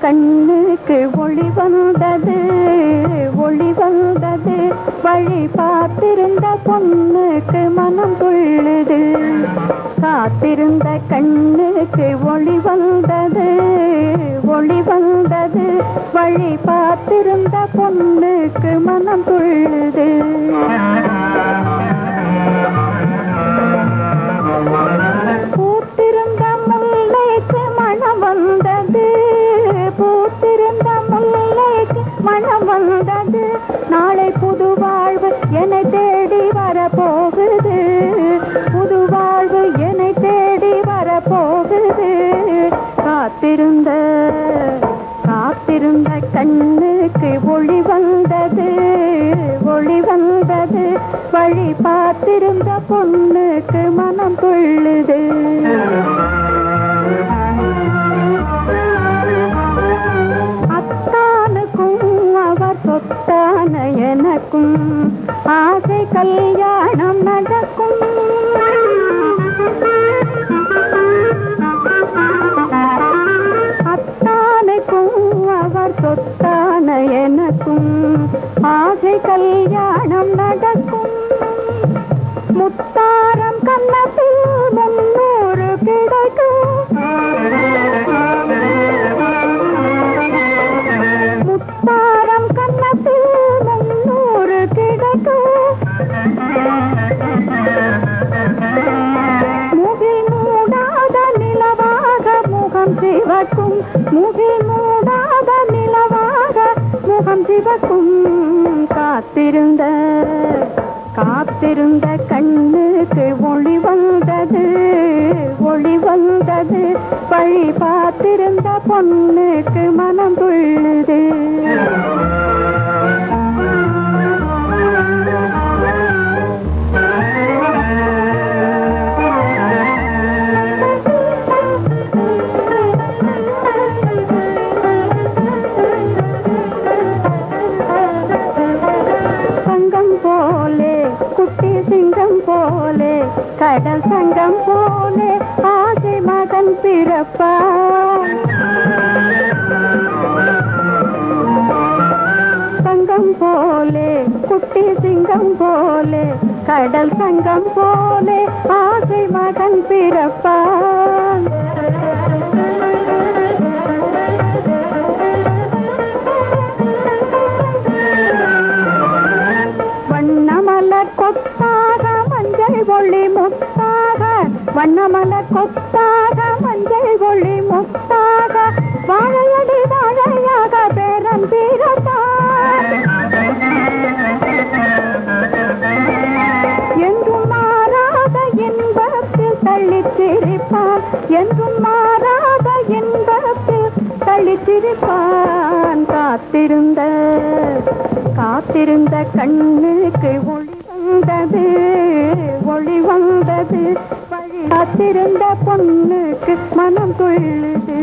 கண்ணுக்கு ஒளி வந்தது ஒளி வந்தது. வழி பார்த்திருந்த பொண்ணுக்கு மனம் துள்ளுது. காத்திருந்த கண்ணுக்கு ஒளி வந்தது ஒளி வந்தது. வழி பார்த்திருந்த பொண்ணுக்கு மனம் துள்ளுது. வந்தது. நாளை புது வாழ்வு என்னை தேடி வரப்போகுது. புது வாழ்வு என்னை தேடி வரப்போகுது. காத்திருந்த காத்திருந்த கண்ணுக்கு ஒளி வந்தது. ஒளி வந்தது. வழி பார்த்திருந்த பொண்ணுக்கு மனம் கொள்ளுது. சொத்தான எனக்கும் ஆசை கல்யாணம் நடக்கும். அத்தானுக்கும் அவர் சொத்தான எனக்கும் ஆசை கல்யாணம் நடக்கும். முத்தான முகம் சிவக்கும் முகில் மூடாத நிலவாக முகம் சிவக்கும். காத்திருந்த காத்திருந்த கண்ணுக்கு ஒளி வந்தது ஒளி வந்தது. வழி பார்த்திருந்த பொண்ணுக்கு மனம் துள்ளுது. குட்டி சிங்கம் போலே கடல் சங்கம் போலே ஆசை மகன் பிறப்பா. சங்கம் போலே குட்டி சிங்கம் போலே கடல் சங்கம் போலே ஆசை மகன் பிறப்பா வண்ணமல கொத்தாக மஞ்சள் ஒளி முத்தாக வாழையடி வாழையாக பேரம் தீரத்தான். என்றும் மாறாத இன்பத்தில் தள்ளிச் என்றும் மாறாத இன்பத்தில் தள்ளிச்சிரிப்பான் காத்திருந்த காத்திருந்த கண்ணுக்கு ஒளி வந்தது ஒளி வந்தது. காத்திருந்த பொண்ணுக்கு மனம் கொள்ளுது